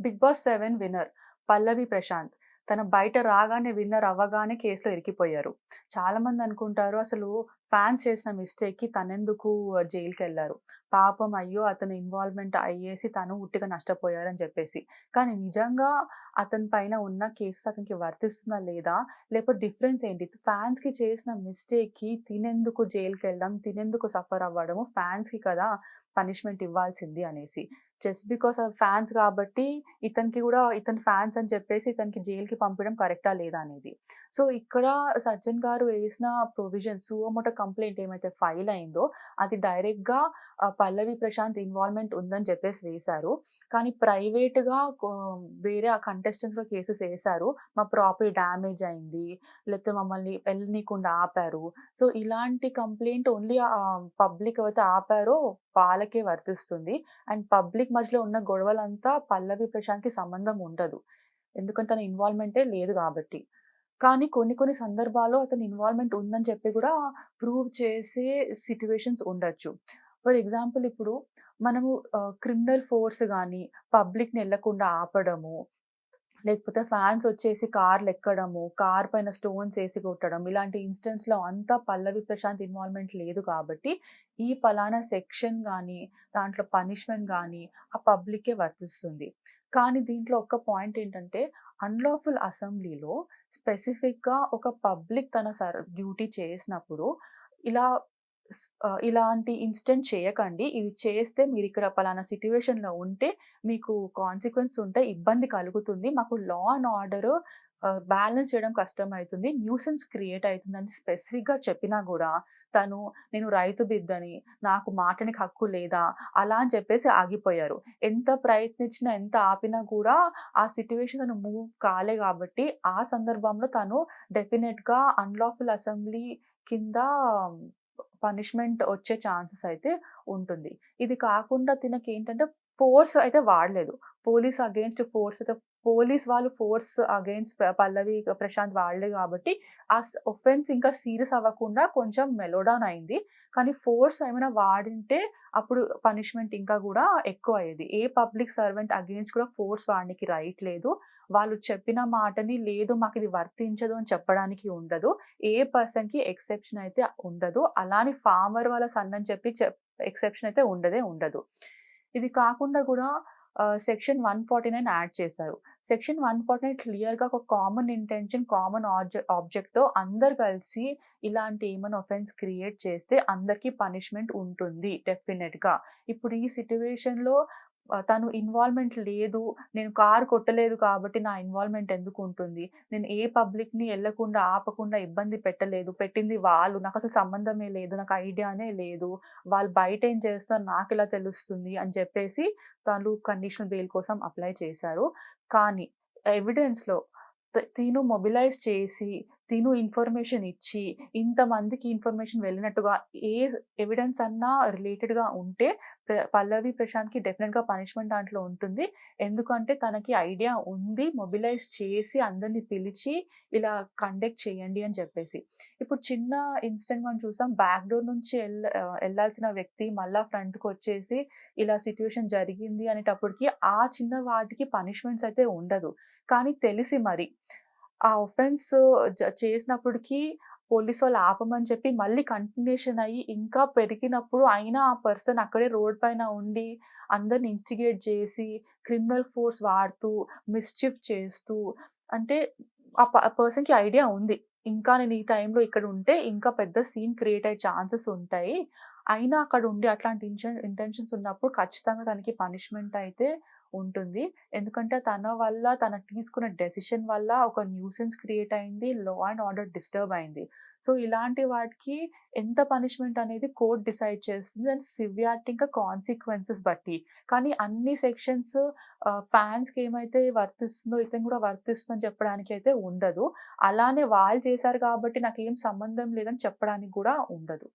Bigg Boss seven winner Pallavi Prashanth. తన బయట రాగానే విన్నర్ అవ్వగానే కేసులో ఇరికిపోయారు. చాలా మంది అనుకుంటారు అసలు ఫ్యాన్స్ చేసిన మిస్టేక్కి తనెందుకు జైలుకి వెళ్ళారు పాపం అయ్యో అతను ఇన్వాల్వ్మెంట్ అయ్యేసి తను ఉట్టిగా నష్టపోయారని చెప్పేసి. కానీ నిజంగా అతని పైన ఉన్న కేసెస్ అతనికి వర్తిస్తుందా లేదా? లేకపోతే డిఫరెన్స్ ఏంటి? ఫ్యాన్స్కి చేసిన మిస్టేక్కి తినేందుకు జైలుకి వెళ్ళడం తినేందుకు సఫర్ అవ్వడము ఫ్యాన్స్కి కదా పనిష్మెంట్ ఇవ్వాల్సింది అనేసి. జస్ట్ బికాస్ ఆ ఫ్యాన్స్ కాబట్టి ఇతనికి కూడా ఇతని ఫ్యాన్స్ అని చెప్పేసి ఇతనికి జైలుకి పంపడం కరెక్టా లేదా అనేది. సో ఇక్కడ సజ్జన్ గారు వేసిన ప్రొవిజన్ సువమోట కంప్లైంట్ ఏమైతే ఫైల్ అయిందో అది డైరెక్ట్గా పల్లవి ప్రశాంత్ ఇన్వాల్వ్మెంట్ ఉందని చెప్పేసి వేశారు. కానీ ప్రైవేట్గా వేరే కంటెస్టెంట్స్లో కేసెస్ వేశారు. మా ప్రాపర్టీ డ్యామేజ్ అయింది లేకపోతే మమ్మల్ని వెళ్ళనీకుండా ఆపారు. సో ఇలాంటి కంప్లైంట్ ఓన్లీ పబ్లిక్ అయితే ఆపారో వాళ్ళకే వర్తిస్తుంది. అండ్ పబ్లిక్ మధ్యలో ఉన్న గొడవలంతా పల్లవి ప్రశాంత్కి సంబంధం ఉండదు. ఎందుకంటే తన ఇన్వాల్వ్మెంటే లేదు కాబట్టి. కానీ కొన్ని కొన్ని సందర్భాల్లో అతని ఇన్వాల్వ్మెంట్ ఉందని చెప్పి కూడా ప్రూవ్ చేసే సిట్యువేషన్స్ ఉండొచ్చు. ఫర్ ఎగ్జాంపుల్ ఇప్పుడు మనము క్రిమినల్ ఫోర్స్ కానీ పబ్లిక్ని వెళ్ళకుండా ఆపడము లేకపోతే ఫ్యాన్స్ వచ్చేసి కార్లు ఎక్కడము కార్ పైన స్టోన్స్ వేసి కొట్టడం ఇలాంటి ఇన్స్టెన్స్లో అంతా పల్లవి ప్రశాంత్ ఇన్వాల్వ్మెంట్ లేదు కాబట్టి ఈ పలానా సెక్షన్ కానీ దాంట్లో పనిష్మెంట్ కానీ ఆ పబ్లిక్కే వర్తిస్తుంది. కానీ దీంట్లో ఒక పాయింట్ ఏంటంటే అన్లాఫుల్ అసెంబ్లీలో స్పెసిఫిక్గా ఒక పబ్లిక్ తన సర్ డ్యూటీ చేసినప్పుడు ఇలా ఇలాంటి ఇన్సిడెంట్ చేయకండి. ఇది చేస్తే మీరు ఇక్కడ పలానా సిట్యువేషన్లో ఉంటే మీకు కాన్సిక్వెన్స్ ఉంటే ఇబ్బంది కలుగుతుంది. మాకు లా అండ్ ఆర్డర్ బ్యాలెన్స్ చేయడం కష్టం అవుతుంది న్యూసెన్స్ క్రియేట్ అవుతుందని స్పెసిఫిక్గా చెప్పినా కూడా తను నేను రైతు బిడ్డని నాకు మాటనికి హక్కు లేదా అలా అని చెప్పేసి ఆగిపోయారు. ఎంత ప్రయత్నించినా ఎంత ఆపినా కూడా ఆ సిట్యువేషన్ తను మూవ్ కాలే కాబట్టి ఆ సందర్భంలో తను డెఫినెట్గా అన్లాఫుల్ అసెంబ్లీ కింద పనిష్మెంట్ వచ్చే ఛాన్సెస్ అయితే ఉంటుంది. ఇది కాకుండా తినకి ఏంటంటే ఫోర్స్ అయితే వాడలేదు. పోలీస్ అగేన్స్ట్ ఫోర్స్ అయితే పోలీస్ వాళ్ళు ఫోర్స్ అగేన్స్ట్ పల్లవి ప్రశాంత్ వాడలే కాబట్టి ఆ ఒఫెన్స్ ఇంకా సీరియస్ అవ్వకుండా కొంచెం మెలోడౌన్ అయింది. కానీ ఫోర్స్ ఏమైనా వాడింటే అప్పుడు పనిష్మెంట్ ఇంకా కూడా ఎక్కువ అయ్యేది. ఏ పబ్లిక్ సర్వెంట్ అగేన్స్ట్ కూడా ఫోర్స్ వాడడానికి రైట్ లేదు. వాళ్ళు చెప్పిన మాటని లేదు మాకు ఇది వర్తించదు అని చెప్పడానికి ఉండదు. ఏ పర్సన్కి ఎక్సెప్షన్ అయితే ఉండదు. అలానే ఫార్మర్ వాళ్ళ సన్ అని చెప్పి ఎక్సెప్షన్ అయితే ఉండదే ఉండదు. ఇది కాకుండా కూడా section one forty nine add చేశారు. సెక్షన్ వన్ ఫార్టీ నైన్ క్లియర్గా ఒక కామన్ ఇంటెన్షన్ కామన్ ఆబ్జెక్ట్ ఆబ్జెక్ట్తో అందరు కలిసి ఇలాంటి ఏమైనా ఒఫెన్స్ క్రియేట్ చేస్తే అందరికీ పనిష్మెంట్ ఉంటుంది డెఫినెట్గా ఇప్పుడు ఈ సిట్యువేషన్లో తను ఇన్వాల్వ్మెంట్ లేదు నేను కార్ కొట్టలేదు కాబట్టి నా ఇన్వాల్వ్మెంట్ ఎందుకు ఉంటుంది? నేను ఏ పబ్లిక్ని వెళ్ళకుండా ఆపకుండా ఇబ్బంది పెట్టలేదు. పెట్టింది వాళ్ళు. నాకు అసలు సంబంధమే లేదు. నాకు ఐడియానే లేదు. వాళ్ళు బయట ఏం చేస్తున్నారు? నాకు ఇలా తెలుస్తుంది? అని చెప్పేసి తను కండిషనల్ బెయిల్ కోసం అప్లై చేశారు. కానీ ఎవిడెన్స్లో తిను మొబిలైజ్ చేసి తిను ఇన్ఫర్మేషన్ ఇచ్చి ఇంతమందికి ఇన్ఫర్మేషన్ వెళ్ళినట్టుగా ఏ ఎవిడెన్స్ అన్నా రిలేటెడ్గా ఉంటే పల్లవి ప్రశాంత్కి డెఫినెట్గా పనిష్మెంట్ దాంట్లో ఉంటుంది. ఎందుకంటే తనకి ఐడియా ఉంది మొబిలైజ్ చేసి అందరినీ పిలిచి ఇలా కండక్ట్ చేయండి అని చెప్పేసి. ఇప్పుడు చిన్న ఇన్సిడెంట్ మనం చూసాం బ్యాక్ డోర్ నుంచి వెళ్ళ వెళ్ళాల్సిన వ్యక్తి మళ్ళా ఫ్రంట్కి వచ్చేసి ఇలా సిచ్యువేషన్ జరిగింది అనేటప్పటికి ఆ చిన్న వాటికి పనిష్మెంట్స్ అయితే ఉండదు. కానీ తెలిసి మరి ఆ ఒఫెన్స్ చేసినప్పటికీ పోలీసు వాళ్ళు ఆపమని చెప్పి మళ్ళీ కంటిన్యూషన్ అయ్యి ఇంకా పెరిగినప్పుడు అయినా ఆ పర్సన్ అక్కడే రోడ్ పైన ఉండి అందరిని ఇన్స్టిగేట్ చేసి క్రిమినల్ ఫోర్స్ వాడుతూ మిస్చిఫ్ చేస్తూ అంటే ఆ పర్సన్కి ఐడియా ఉంది. ఇంకా నేను ఈ టైంలో ఇక్కడ ఉంటే ఇంకా పెద్ద సీన్ క్రియేట్ అయ్యే ఛాన్సెస్ ఉంటాయి. అయినా అక్కడ ఉండి అట్లాంటి ఇంటెన్షన్స్ ఉన్నప్పుడు ఖచ్చితంగా తనకి పనిష్మెంట్ అయితే ఉంటుంది. ఎందుకంటే తన వల్ల తన తీసుకున్న డెసిషన్ వల్ల ఒక న్యూసెన్స్ క్రియేట్ అయింది లా అండ్ ఆర్డర్ డిస్టర్బ్ అయింది. సో ఇలాంటి వాటికి ఎంత పనిష్మెంట్ అనేది కోర్ట్ డిసైడ్ చేస్తుంది అండ్ సివియారిటీ ఇంకా కాన్సిక్వెన్సెస్ బట్టి. కానీ అన్ని సెక్షన్స్ ఫ్యాన్స్కి ఏమైతే వర్తిస్తుందో ఇతను కూడా వర్తిస్తుందని చెప్పడానికి అయితే ఉండదు. అలానే వాళ్ళు చేశారు కాబట్టి నాకు ఏం సంబంధం లేదని చెప్పడానికి కూడా ఉండదు.